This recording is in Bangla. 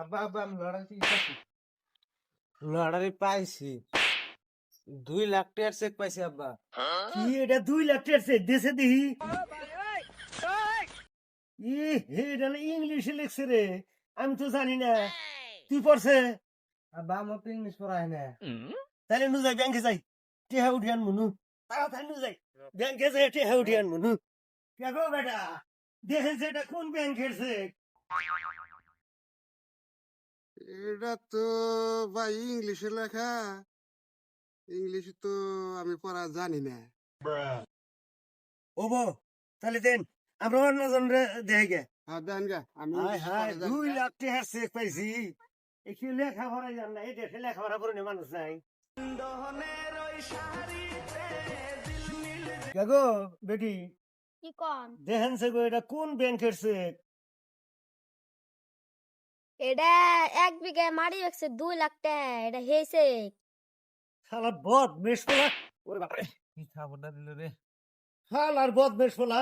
আব্বা আব্বা আমি পাইছি। লটারি পাইছি দুই লাখ টাকার চেক পাইছি আব্বা। কি এটা দুই লাখ টাকার চেক দেশে দিহি ই হে এটা ইংলিশে লিখছে রে। আমি তো জানি না। তুই পড়ছে? আব্বা আমার তো ইংলিশ পড়া হয় না তাহলে নু যাই ব্যাংকে যাই। টেহা উঠিয়ান মনু। তাড়াতাড়ি নু যাই। ব্যাংকে যাই টেহা উঠিয়ান মনু। কে গো বেটা? দেখেন সেটা কোন ব্যাংকের চেক এটা তো ভাই ইংলিশে লেখা। ইংলিশ তো আমি পড়া জানি না। ও বো তাহলে দেন আমরা অন্যজন দেখে গে। হ্যাঁ দেন গা আমি পড়া দুই। লাখ টাকার চেক পাইছি। একটু লেখাপড়া জান না এই দেশে লেখাপড়া করে মানুষ নাই। গো বেটি কি কন? দেখেন সে গো এটা কোন ব্যাংকের চেক এটা এক বিঘা মারি রাখছে দুই লাখ টাকা এটা হেসে শালা বদ বেশ পোলা। ওরে বাপরে কি খাবারটা দিল রে। শালার বদ বেশ পোলা।